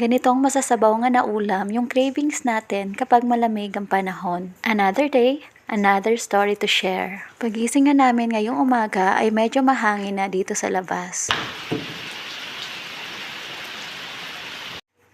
Ganitong masasabaw nga na ulam yung cravings natin kapag malamig ang panahon. Another day, another story to share. Pagising nga namin ngayong umaga ay medyo mahangin na dito sa labas.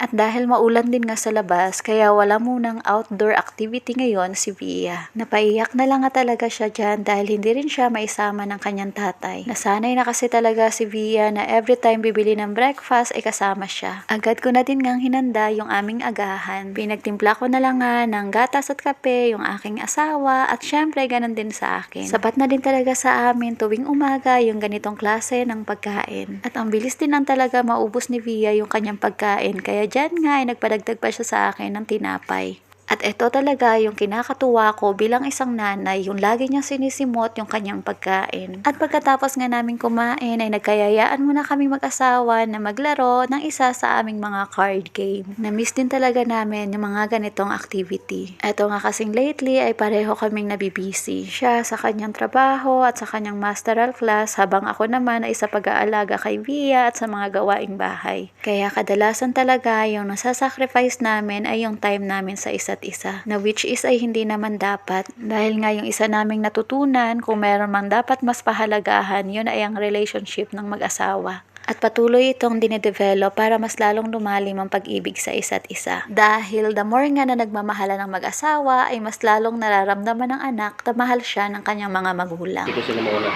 At dahil maulan din nga sa labas, kaya wala munang outdoor activity ngayon si Via. Napaiyak na lang nga talaga siya dyan dahil hindi rin siya maisama ng kanyang tatay. Nasanay na kasi talaga si Via na every time bibili ng breakfast ay kasama siya. Agad ko na din ngang hinanda yung aming agahan. Pinagtimpla ko na lang nga ng gatas at kape yung aking asawa at syempre ganun din sa akin. Sapat na din talaga sa amin tuwing umaga yung ganitong klase ng pagkain. At ang bilis din lang talaga maubos ni Via yung kanyang pagkain kaya dyan nga ay nagpadagdag pa siya sa akin ng tinapay. At ito talaga yung kinakatuwa ko bilang isang nanay, yung lagi niyang sinisimot yung kanyang pagkain. At pagkatapos nga namin kumain ay nagkayayaan muna kami mag-asawa na maglaro ng isa sa aming mga card game. Na-miss din talaga namin yung mga ganitong activity. Ito nga kasing lately ay pareho kaming nabibisi. Siya sa kanyang trabaho at sa kanyang masteral class habang ako naman ay sa pag-aalaga kay Via at sa mga gawaing bahay. Kaya kadalasan talaga yung nasasacrifice namin ay yung time namin sa isa't isa. Na which is ay hindi naman dapat. Dahil nga yung isa naming natutunan, kung meron mang dapat mas pahalagahan, yun ay ang relationship ng mag-asawa. At patuloy itong dinedevelop para mas lalong lumalim ang pag-ibig sa isa't isa. Dahil the more nga na nagmamahala ng mag-asawa, ay mas lalong nararamdaman ng anak na mahal siya ng kanyang mga magulang. Dito sila mauna.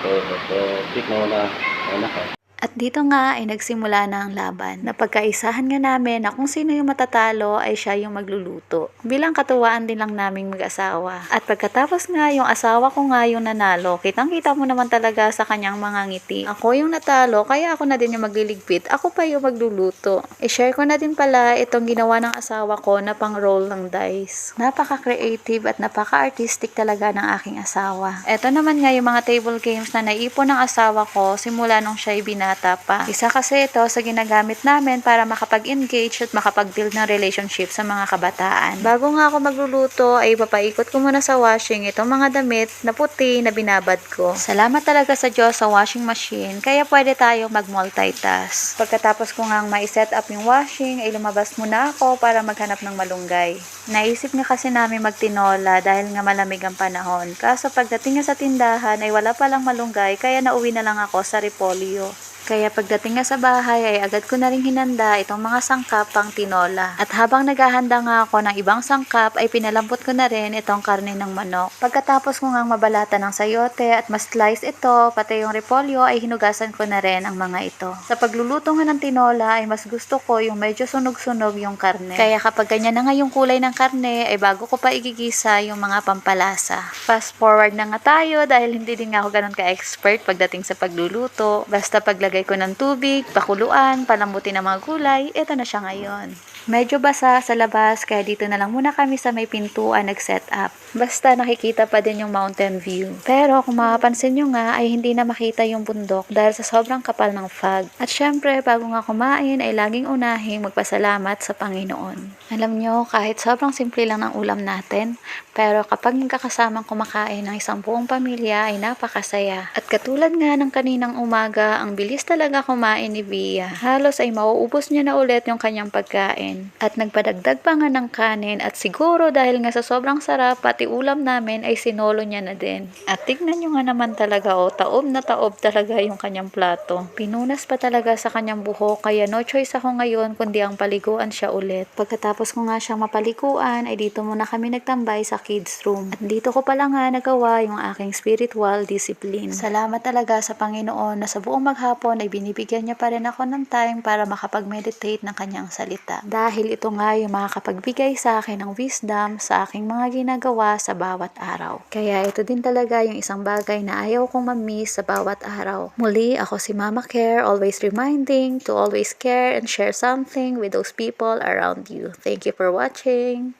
So, so, pick mauna. Mauna ka. At dito nga ay nagsimula na ang laban. Napagkaisahan nga namin na kung sino yung matatalo ay siya yung magluluto. Bilang katuwaan din lang naming mag-asawa. At pagkatapos nga yung asawa ko nga yung nanalo, kitang kita mo naman talaga sa kanyang mga ngiti. Ako yung natalo, kaya ako na din yung magliligpit. Ako pa yung magluluto. I-share ko na din pala itong ginawa ng asawa ko na pang roll ng dice. Napaka-creative at napaka-artistic talaga ng aking asawa. Ito naman nga yung mga table games na naipon ng asawa ko simula nung siya'y binata pa. Isa kasi ito sa ginagamit namin para makapag-engage at makapag-build ng relationship sa mga kabataan. Bago nga ako magluluto ay papaikot ko muna sa washing itong mga damit na puti na binabad ko. Salamat talaga sa Diyos sa washing machine kaya pwede tayong mag-multitask. Pagkatapos ko nga ma-set up yung washing ay lumabas muna ako para maghanap ng malunggay. Naisip nga kasi namin magtinola dahil nga malamig ang panahon. Kaso pagdating nga sa tindahan ay wala palang malunggay kaya nauwi na lang ako sa repolyo. Kaya pagdating nga sa bahay ay agad ko na rin hinanda itong mga sangkap pang tinola. At habang naghahanda nga ako ng ibang sangkap ay pinalambot ko na rin itong karne ng manok. Pagkatapos ko nga mabalata ng sayote at mas-slice ito, pati yung repolyo ay hinugasan ko na rin ang mga ito. Sa pagluluto nga ng tinola ay mas gusto ko yung medyo sunog-sunog yung karne. Kaya kapag ganyan na nga yung kulay ng karne ay bago ko pa igigisa yung mga pampalasa. Fast forward na nga tayo dahil hindi din nga ako ganun ka-expert pagdating sa pagluluto. Basta paglagay ko ng tubig, pakuluan, palambutin ng mga gulay, ito na siya ngayon. Medyo basa sa labas kaya dito na lang muna kami sa may pintuan nag-set up. Basta nakikita pa din yung mountain view. Pero kung makapansin nyo nga ay hindi na makita yung bundok dahil sa sobrang kapal ng fog. At syempre bago nga kumain ay laging unahing magpasalamat sa Panginoon. Alam nyo kahit sobrang simple lang ng ulam natin pero kapag magkakasamang kumakain ng isang buong pamilya ay napakasaya. At katulad nga ng kaninang umaga ang bilis talaga kumain ni Bia. Halos ay mauubos niya na ulit yung kanyang pagkain. At nagpadagdag pa nga ng kanin at siguro dahil nga sa sobrang sarap pati ulam namin ay sinolo niya na din. At tignan nyo nga naman talaga o taob na taob talaga yung kanyang plato. Pinunas pa talaga sa kanyang buhok kaya no choice ako ngayon kundi ang paliguan siya ulit. Pagkatapos ko nga siyang mapaliguan ay dito muna kami nagtambay sa kids room. At dito ko pala nga nagawa yung aking spiritual discipline. Salamat talaga sa Panginoon na sa buong maghapon ay binibigyan niya pa rin ako ng time para makapag-meditate ng kanyang salita. Dahil ito nga yung makakapagbigay sa akin ng wisdom sa aking mga ginagawa sa bawat araw. Kaya ito din talaga yung isang bagay na ayaw kong mamiss sa bawat araw. Muli, ako si Mama Care, always reminding to always care and share something with those people around you. Thank you for watching!